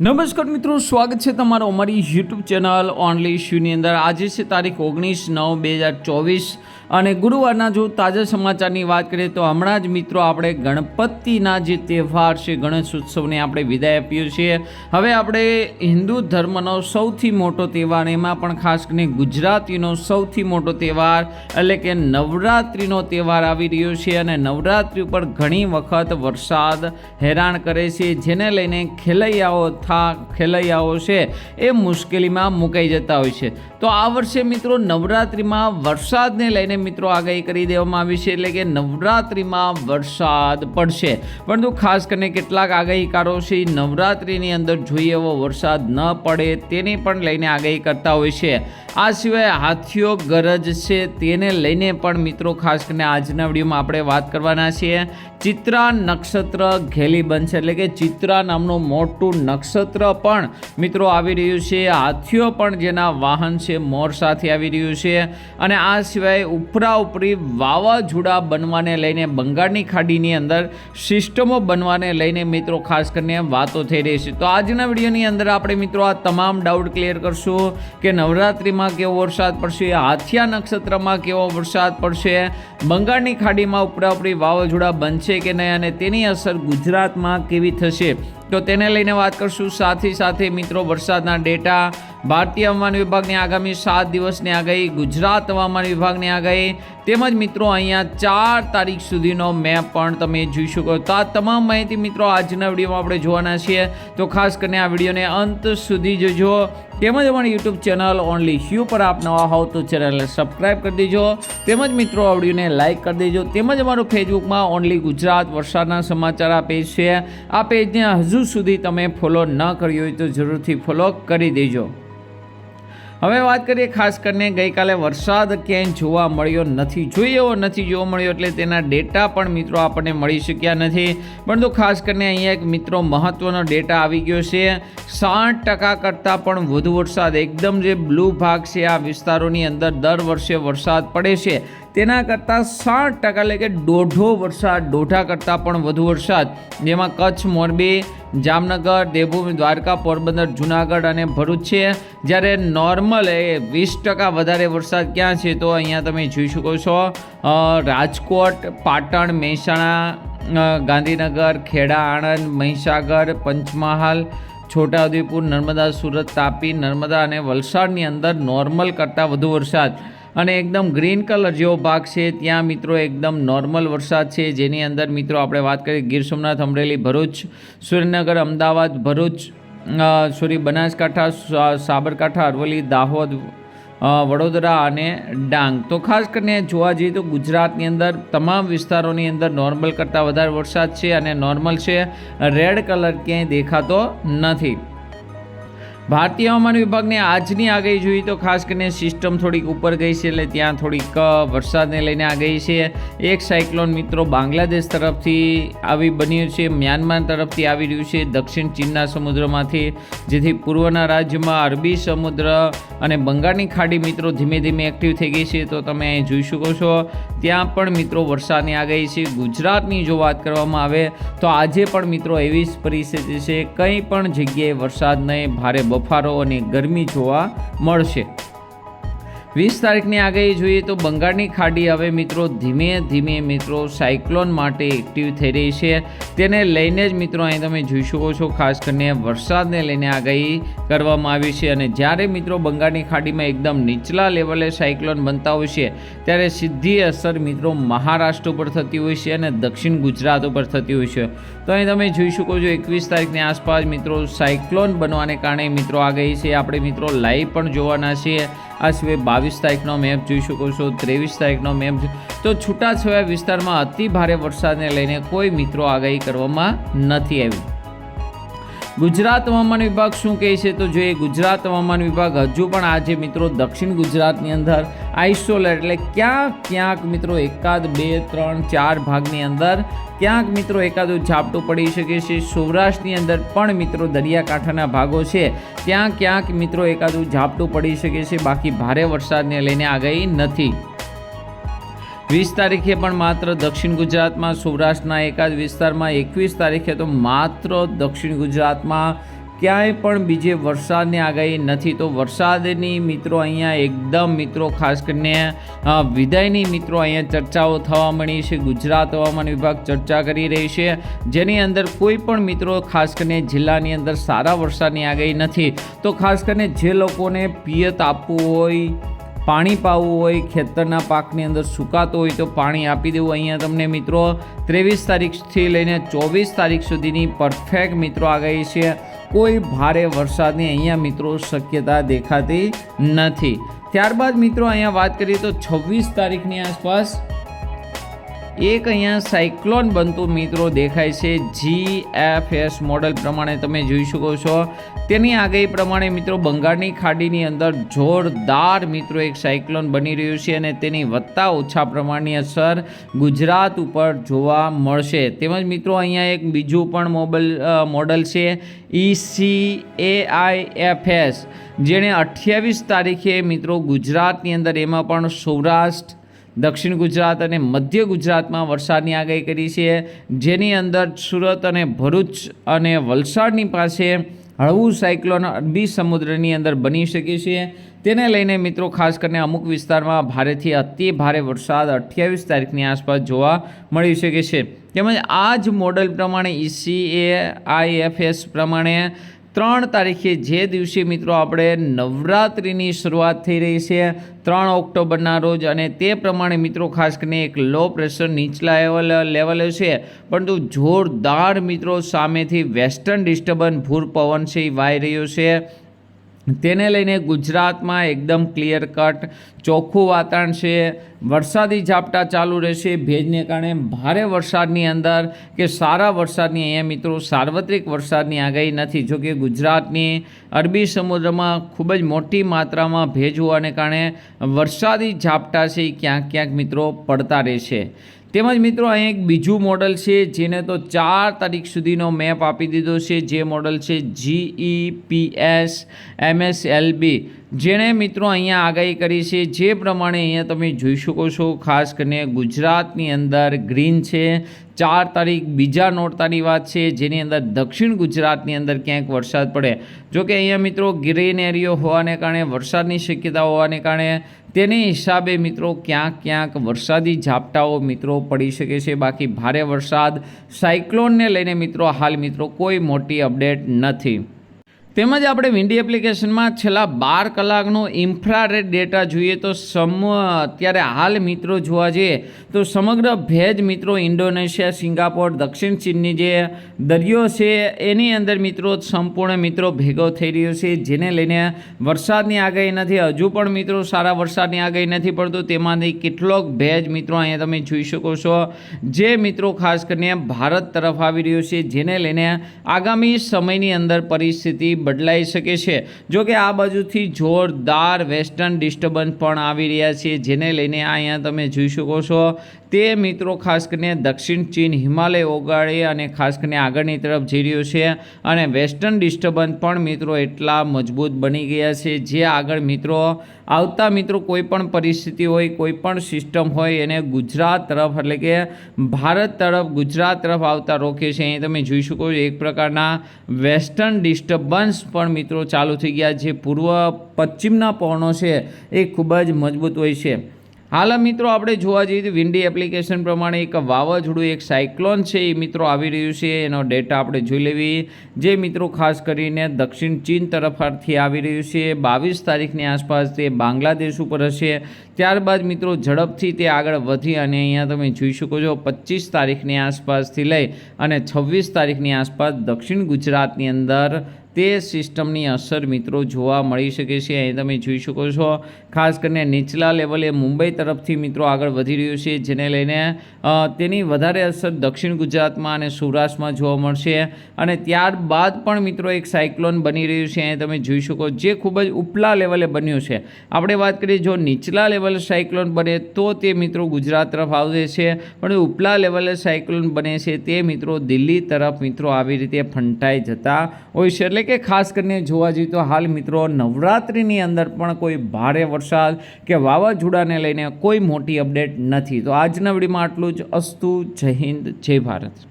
નમસ્કાર મિત્રો, સ્વાગત છે તમારો અમારી યુટ્યુબ ચેનલ ઓનલી ઇશ્યુની અંદર. આજે છે તારીખ ઓગણીસ નવ બે હજાર ચોવીસ અને ગુરુવારના જો તાજા સમાચારની વાત કરીએ તો હમણાં જ મિત્રો આપણે ગણપતિના જે તહેવાર છે, ગણેશ ઉત્સવને આપણે વિદાય આપીએ છીએ. હવે આપણે હિન્દુ ધર્મનો સૌથી મોટો તહેવાર એમાં પણ ખાસ કરીને ગુજરાતીનો સૌથી મોટો તહેવાર એટલે કે નવરાત્રિનો તહેવાર આવી રહ્યો છે અને નવરાત્રિ ઉપર ઘણી વખત વરસાદ હેરાન કરે છે, જેને લઈને ખેલૈયાઓ થા ખેલૈયાઓ છે એ મુશ્કેલીમાં મુકાઈ જતા હોય છે. તો આ વર્ષે મિત્રો નવરાત્રિમાં વરસાદને લઈને મિત્રો આગાહી કરી દેવામાં આવી છે એટલે કે નવરાત્રિમાં વરસાદ પડશે. પરંતુ ખાસ કરીને કેટલાક આગાહીકારો છે નવરાત્રિની અંદર જોઈએ એવો વરસાદ ન પડે તેની પણ લઈને આગાહી કરતા હોય છે. આ સિવાય હાથીઓ ગરજ છે તેને લઈને પણ મિત્રો ખાસ કરીને આજના વિડીયોમાં આપણે વાત કરવાના છીએ. ચિત્રા નક્ષત્ર ઘેલી બનશે એટલે કે ચિત્રા નામનું મોટું નક્ષત્ર પણ મિત્રો આવી રહ્યું છે. હાથીઓ પણ જેના વાહન છે મોર સાથે આવી રહ્યું છે અને આ સિવાય ઉપરા ઉપરી વાવાઝોડા બનવાને લઈને બંગાળની ખાડીની અંદર સિસ્ટમો બનવાને લઈને મિત્રો ખાસ કરીને વાતો થઈ રહી છે. તો આજના વિડીયોની અંદર આપણે મિત્રો આ તમામ ડાઉટ ક્લિયર કરશું કે નવરાત્રિમાં કેવો વરસાદ પડશે, હાથિયા નક્ષત્રમાં કેવો વરસાદ પડશે, બંગાળની ખાડીમાં ઉપરા ઉપરી વાવાઝોડા બનશે કે નહીં અને તેની અસર ગુજરાતમાં કેવી થશે? તો તેને લઈને વાત કરશું. સાથે સાથે મિત્રો વરસાદના ડેટા ભારતીય હવામાન વિભાગની આગામી સાત દિવસની આગાહી, ગુજરાત હવામાન વિભાગની આગાહી, તેમજ મિત્રો અહીંયા ચાર તારીખ સુધીનો મેપ પણ તમે જોઈ શકો તો આ તમામ માહિતી મિત્રો આજના વિડીયોમાં આપણે જોવાના છીએ. તો ખાસ કરીને આ વિડીયોને અંત સુધી જોજો. તેમજ અમારી યુટ્યુબ ચેનલ ઓનલી શ્યુ પર આપ નવા હોવ તો ચેનલને સબસ્ક્રાઈબ કરી દેજો. તેમજ મિત્રો આ વિડીયોને લાઇક કરી દેજો. તેમજ અમારું ફેસબુકમાં ઓનલી ગુજરાત વરસાદના સમાચાર આ પેજ છે. આ પેજને હજુ સુધી તમે ફોલો ન કર્યો હોય તો જરૂરથી ફોલો કરી દેજો. હવે વાત કરીએ ખાસ કરીને ગઈકાલે વરસાદ ક્યાંય જોવા મળ્યો નથી જોઈએ એવો નથી, જોવા મળ્યો એટલે તેના ડેટા પણ મિત્રો આપણને મળી શક્યા નથી. પરંતુ ખાસ કરીને અહીંયા એક મિત્રો મહત્ત્વનો ડેટા આવી ગયો છે. સાઠ ટકા કરતાં પણ વધુ વરસાદ. એકદમ જે બ્લુ ભાગ છે આ વિસ્તારોની અંદર દર વર્ષે વરસાદ પડે છે. તેના કરતાં સાઠ ટકા એટલે કે દોઢો વરસાદ, દોઢા કરતાં પણ વધુ વરસાદ. જેમાં કચ્છ, મોરબી, જામનગર, દેવભૂમિ, દ્વારકા, પોરબંદર, જુનાગઢ અને ભરૂચ છે. જ્યારે નોર્મલ એ વીસ ટકા વધારે વરસાદ ક્યાં છે તો અહીંયા તમે જોઈ શકો છો રાજકોટ, પાટણ, મહેસાણા ગાંધીનગર, ખેડા, આણંદ, મહીસાગર, પંચમહાલ, છોટાઉદેપુર, નર્મદા, સુરત, તાપી, નર્મદા અને વલસાડની અંદર નોર્મલ કરતાં વધુ વરસાદ. અને એકદમ ગ્રીન કલર જેવો ભાગ છે. ત્યાં મિત્રો એકદમ નોર્મલ વરસાદ છે. જેની અંદર મિત્રો આપણે વાત કરીએ ગીર સોમનાથ, અમરેલી, ભરૂચ, સુરેન્દ્રનગર, અમદાવાદ, ભરૂચ સોરી, બનાસકાંઠા સાબરકાંઠા, અરવલ્લી, દાહોદ વડોદરા અને ડાંગ. તો ખાસ કરીને જોવા જઈએ તો ગુજરાતની અંદર તમામ વિસ્તારોની અંદર નોર્મલ કરતાં વધારે વરસાદ છે અને નોર્મલ છે. રેડ કલર ક્યાંય દેખાતો નથી. ભારતીય હવામાન વિભાગની આજની આગાહી જોઈએ તો ખાસ કરીને સિસ્ટમ થોડીક ઉપર ગઈ છે એટલે ત્યાં થોડીક વરસાદને લઈને આગાહી છે. એક સાયક્લોન મિત્રો બાંગ્લાદેશ તરફથી આવી બન્યું છે, મ્યાનમાર તરફથી આવી રહ્યું છે, દક્ષિણ ચીનના સમુદ્રમાંથી, જેથી પૂર્વના રાજ્યમાં અરબી સમુદ્ર અને બંગાળની ખાડી મિત્રો ધીમે ધીમે એક્ટિવ થઈ ગઈ છે. તો તમે અહીં જોઈ શકો છો, ત્યાં પણ મિત્રો વરસાદની આગાહી છે. ગુજરાતની જો વાત કરવામાં આવે તો આજે પણ મિત્રો એવી જ પરિસ્થિતિ છે, કંઈ પણ જગ્યાએ વરસાદ નહીં, ભારે બફારો અને ગરમી જોવા મળશે. વીસ તારીખની આગાહી જોઈએ તો બંગાળની ખાડી હવે મિત્રો ધીમે ધીમે મિત્રો સાયક્લોન માટે એક્ટિવ થઈ રહી છે. તેને લઈને જ મિત્રો અહીં તમે જોઈ શકો છો, ખાસ કરીને વરસાદને લઈને આગાહી કરવામાં આવી છે અને જ્યારે મિત્રો બંગાળની ખાડીમાં એકદમ નીચલા લેવલે સાયક્લોન બનતા હોય છે, ત્યારે સીધી અસર મિત્રો મહારાષ્ટ્ર ઉપર થતી હોય છે અને દક્ષિણ ગુજરાત ઉપર થતી હોય છે. તો અહીં તમે જોઈ શકો છો, એકવીસ તારીખની આસપાસ મિત્રો સાયક્લોન બનવાને કારણે મિત્રો આગાહી છે. આપણે મિત્રો લાઈવ પણ જોવાના છીએ. આ સિવાય બાવીસ તારીખનો મેપ જોઈ શકો છો, ત્રેવીસ તારીખનો મેપ તો છૂટાછવાયા વિસ્તારમાં અતિ ભારે વરસાદને લઈને કોઈ મિત્રો આગાહી કરવામાં નથી આવી. ગુજરાત હવામાન વિભાગ શું કહે છે તો જોઈએ, ગુજરાત હવામાન વિભાગ હજુ પણ આજે મિત્રો દક્ષિણ ગુજરાતની અંદર આઇસોલેટ એટલે ક્યાંક ક્યાંક મિત્રો એકાદ બે, ત્રણ, ચાર ભાગની અંદર ક્યાંક મિત્રો એકાદું ઝાપટું પડી શકે છે. સૌરાષ્ટ્રની અંદર પણ મિત્રો દરિયાકાંઠાના ભાગો છે. ત્યાં ક્યાંક મિત્રો એકાદું ઝાપટું પડી શકે છે. બાકી ભારે વરસાદને લઈને આગાહી નથી. વીસ તારીખે પણ માત્ર દક્ષિણ ગુજરાતમાં, સૌરાષ્ટ્રના એકાદ વિસ્તારમાં એકવીસ તારીખે તો માત્ર દક્ષિણ ગુજરાતમાં ક્યાંય પણ બીજે વરસાદની આગાહી નથી. તો વરસાદની મિત્રો અહીંયા એકદમ મિત્રો, ખાસ કરીને વિદાયની મિત્રો અહીંયા ચર્ચાઓ થવા મળી છે. ગુજરાત હવામાન વિભાગ ચર્ચા કરી રહી છે. જેની અંદર કોઈ પણ મિત્રો, ખાસ કરીને જિલ્લાની અંદર સારા વરસાદની આગાહી નથી. તો ખાસ કરીને જે લોકોને પિયત આપવું હોય પાણી પાવું હોય, ખેતરના પાકની અંદર સુકાતો હોય તો પાણી આપી દેવું. અહીંયા તમને મિત્રો ત્રેવીસ તારીખથી લઈને ચોવીસ તારીખ સુધીની પરફેક્ટ મિત્રો આગાહી છે. કોઈ ભારે વરસાદની અહીંયા મિત્રો શક્યતા દેખાતી નથી. ત્યારબાદ મિત્રો અહીંયા વાત કરીએ તો છવ્વીસ તારીખની આસપાસ એક અહીંયા સાયક્લોન બનતું મિત્રો દેખાય છે જી એફ એસ મોડલ પ્રમાણે તમે જોઈ શકો છો. તેની આગાહી પ્રમાણે મિત્રો બંગાળની ખાડીની અંદર જોરદાર મિત્રો એક સાયક્લોન બની રહ્યું છે અને તેની વધતા ઓછા પ્રમાણની અસર ગુજરાત ઉપર જોવા મળશે. તેમજ મિત્રો અહીંયા એક બીજું પણ મોબાઈલ મોડલ છે E C A I F S જેણે અઠ્યાવીસ તારીખે મિત્રો ગુજરાતની અંદર એમાં પણ સૌરાષ્ટ્ર દક્ષિણ ગુજરાત અને મધ્ય ગુજરાતમાં વરસાદની આગાહી કરી છે. જેની અંદર સુરત અને ભરૂચ અને વલસાડની પાસે હળવું સાયક્લોન અરબી સમુદ્રની અંદર બની શકે છે. તેને લઈને મિત્રો, ખાસ કરીને અમુક વિસ્તારમાં ભારેથી અતિ ભારે વરસાદ અઠ્યાવીસ તારીખની આસપાસ જોવા મળી શકે છે. તેમજ આ જ મોડલ પ્રમાણે ઈસીએ આઈએફએસ પ્રમાણે ત્રણ તારીખે જે દિવસે મિત્રો આપણે નવરાત્રિની શરૂઆત થઈ રહી છે, ત્રણ ઓક્ટોબરના રોજ અને તે પ્રમાણે મિત્રો ખાસ કરીને એક લો પ્રેશર નીચલા લેવલ છે. પરંતુ જોરદાર મિત્રો સામેથી વેસ્ટર્ન ડિસ્ટર્બન્સ ભૂર પવન છે એ વાઈ રહ્યો છે. તેને લઈને ગુજરાતમાં એકદમ ક્લિયર કટ ચોખ્ખું વાતાવરણ છે. વરસાદી ઝાપટા ચાલુ રહેશે. ભેજને કારણે ભારે વરસાદની અંદર કે સારા વરસાદની અહીંયા મિત્રો સાર્વત્રિક વરસાદની આગાહી નથી. જો કે ગુજરાતની અરબી સમુદ્રમાં ખૂબ જ મોટી માત્રામાં ભેજ હોવાને કારણે વરસાદી ઝાપટા છે એ ક્યાંક ક્યાંક મિત્રો પડતા રહેશે. તેમજ મિત્રો, અહીં એક બીજું મોડલ છે, જેને તો ચાર તારીખ સુધીનો મેપ આપી દીધો છે. જે મોડલ છે E જીઈ પીએસ એમએસએલબી જેણે મિત્રો અહીંયા આગાહી કરી છે, જે પ્રમાણે અહીંયા તમે જોઈ શકો છો, ખાસ કરીને ગુજરાતની અંદર ગ્રીન છે, ચાર તારીખ બીજા નોરતાની વાત છે, જેની અંદર દક્ષિણ ગુજરાતની અંદર ક્યાંક વરસાદ પડે. જો કે અહીંયા મિત્રો ગ્રીન એરિયો હોવાને કારણે, વરસાદની શક્યતા હોવાને કારણે, તેને હિસાબે મિત્રો ક્યાંક ક્યાંક વરસાદી ઝાપટાઓ મિત્રો પડી શકે છે. બાકી ભારે વરસાદ, સાયક્લોનને લઈને મિત્રો હાલ મિત્રો કોઈ મોટી અપડેટ નથી. તેમજ આપણે વિન્ડી એપ્લિકેશનમાં છેલ્લા બાર કલાકનો ઇન્ફ્રારેડ ડેટા જોઈએ તો સમ અત્યારે હાલ મિત્રો જોવા જઈએ તો સમગ્ર ભેજ મિત્રો ઇન્ડોનેશિયા, સિંગાપોર, દક્ષિણ ચીનની જે દરિયો છે, એની અંદર મિત્રો સંપૂર્ણ મિત્રો ભેગો થઈ રહ્યો છે, જેને લઈને વરસાદની આગાહી નથી. હજુ પણ મિત્રો સારા વરસાદની આગાહી નથી પડતું તેમાંથી કેટલોક ભેજ મિત્રો અહીંયા તમે જોઈ શકો છો, જે મિત્રો ખાસ કરીને ભારત તરફ આવી રહ્યો છે, જેને લઈને આગામી સમયની અંદર પરિસ્થિતિ બદલાઈ શકે છે. જો કે આ બાજુથી જોરદાર વેસ્ટર્ન ડિસ્ટર્બન્સ પણ આવી રહ્યા છે, જેને લઈને અહીંયા તમે જોઈ શકો છો તે મિત્રો ખાસ કરીને દક્ષિણ ચીન, હિમાલય ઓગાળી અને ખાસ કરીને આગળની તરફ જઈ રહ્યું છે અને વેસ્ટર્ન ડિસ્ટર્બન્સ પણ મિત્રો એટલા મજબૂત બની ગયા છે. જે આગળ મિત્રો આવતા મિત્રો કોઈ પણ પરિસ્થિતિ હોય કોઈ પણ સિસ્ટમ હોય, એને ગુજરાત તરફ એટલે કે ભારત તરફ, ગુજરાત તરફ આવતા રોકે છે. અહીં તમે જોઈ શકો છો એક પ્રકારના વેસ્ટર્ન ડિસ્ટર્બન્સ પણ મિત્રો ચાલુ થઈ ગયા જે પૂર્વ પશ્ચિમના પવનો છે. એ ખૂબ જ મજબૂત હોય છે. હાલ મિત્રો આપણે જોવા જઈએ તો વિન્ડી એપ્લિકેશન પ્રમાણે એક વાવાઝોડું, એક સાયક્લોન છે એ મિત્રો આવી રહ્યું છે. એનો ડેટા આપણે જોઈ લેવી. જે મિત્રો ખાસ કરીને દક્ષિણ ચીન તરફથી આવી રહ્યું છે. બાવીસ તારીખની આસપાસ તે બાંગ્લાદેશ ઉપર હશે. ત્યારબાદ મિત્રો ઝડપથી તે આગળ વધી અને અહીંયા તમે જોઈ શકો છો પચીસ તારીખની આસપાસથી લઈ અને છવ્વીસ તારીખની આસપાસ દક્ષિણ ગુજરાતની અંદર તે સિસ્ટમની અસર મિત્રો જોવા મળી શકે છે. અહીં તમે જોઈ શકો છો, ખાસ કરીને નીચલા લેવલે મુંબઈ તરફથી મિત્રો આગળ વધી રહ્યું છે, જેને લઈને તેની વધારે અસર દક્ષિણ ગુજરાતમાં અને સૌરાષ્ટ્રમાં જોવા મળશે. અને ત્યારબાદ પણ મિત્રો એક સાયક્લોન બની રહ્યું છે. અહીં તમે જોઈ શકો જે ખૂબ જ ઉપલા લેવલે બન્યું છે. આપણે વાત કરીએ, જો નીચલા લેવલે સાયક્લોન બને તો તે મિત્રો ગુજરાત તરફ આવે છે. પણ ઉપલા લેવલે સાયક્લોન બને છે, તે મિત્રો દિલ્હી તરફ મિત્રો આવી રીતે ફંટાઈ જતા હોય છે. એટલે કે ખાસ કરીને જોવા જઈએ તો હાલ મિત્રો નવરાત્રિની અંદર પણ કોઈ ભારે વરસાદ કે વાવાઝોડાને લઈને કોઈ મોટી અપડેટ નથી. તો આજના વિડીયોમાં આટલું જ. અસ્તુ, જય હિન્દ, જય ભારત.